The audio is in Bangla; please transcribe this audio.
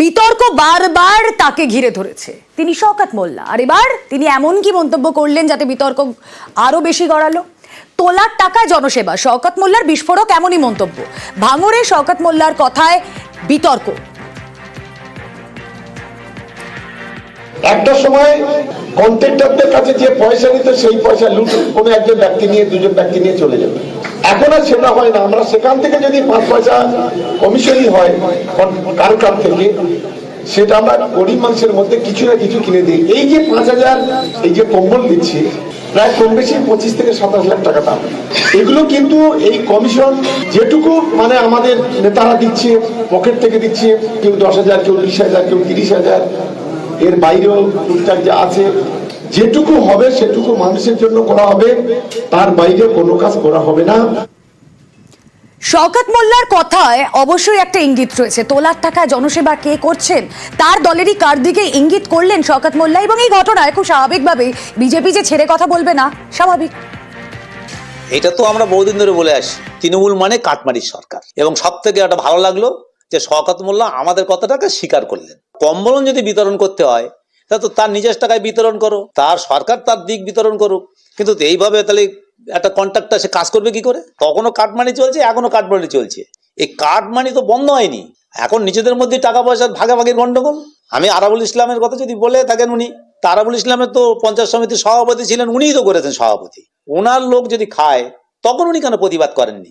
বিতর্ক বারবার তাকে ঘিরে ধরেছে। তিনি শওকাত মোল্লা। আর এবার তিনি এমন কি মন্তব্য করলেন যাতে বিতর্ক আরও বেশি গড়ালো? তোলার টাকায় জনসেবা। শওকত মোল্লার বিস্ফোরক এমনই মন্তব্য। ভাঙড়ে শওকত মোল্লার কথায় বিতর্ক। একটা সময় কন্ট্রাক্টরদের কাছে যে পয়সা নিত, সেই পয়সা লুট কোনো একজন ব্যক্তি নিয়ে, দুজন ব্যক্তি নিয়ে চলে যাবে এখন আর সেটা হয় না। আমরা সেখান থেকে যদি পাঁচ পয়সা কমিশনই হয় কারও কার থেকে, সেটা আমরা গরিব মানুষের মধ্যে কিছু না কিছু কিনে দিই। এই যে পাঁচ হাজার, এই যে কম্বল দিচ্ছি, প্রায় কম বেশি পঁচিশ থেকে সাতাশ লাখ টাকা দাম। এগুলো কিন্তু এই কমিশন যেটুকু মানে আমাদের নেতারা দিচ্ছে, পকেট থেকে দিচ্ছে, কেউ দশ হাজার, কেউ বিশ হাজার, কেউ তিরিশ হাজার। এর বাইরেও টুকটাক যা আছে যেটুকু হবে সেটুকু মানুষের জন্য করা হবে। তার বাইরে কোনো কাজ করা হবে না। শওকত মোল্লার কথায় অবশ্যই একটা ইঙ্গিত রয়েছে। তোলার টাকায় জনসেবা কে করছেন? তার দলেরই কার দিকে ইঙ্গিত করলেন শওকত মোল্লা? এবং এই ঘটনায় খুব স্বাভাবিকভাবেই বিজেপি যে ছেড়ে কথা বলবে না স্বাভাবিক। এটা তো আমরা বহুদিন ধরে বলে আসি তৃণমূল মানে কাটমারির সরকার। এবং সব থেকে একটা ভালো লাগল যে শওকত মোল্লা আমাদের কথাটাকে স্বীকার করলেন। কম্বলন যদি বিতরণ করতে হয় তা তো তার নিজের টাকায় বিতরণ করো। তার সরকার তার দিক বিতরণ করুক। কিন্তু এইভাবে তাহলে একটা কন্ট্রাক্টর সে কাজ করবে কি করে? তখনও কাটমানি চলছে এখনও কাটমানি চলছে। এই কাটমানি তো বন্ধ হয়নি। এখন নিজেদের মধ্যে টাকা পয়সার ভাগাভাগির গন্ডগোল। আমি আরাবুল ইসলামের কথা যদি বলে থাকেন উনি, তা আরাবুল ইসলামের তো পঞ্চায়েত সমিতির সভাপতি ছিলেন, উনিই তো করেছেন সভাপতি। ওনার লোক যদি খায়, তখন উনি কেন প্রতিবাদ করেননি?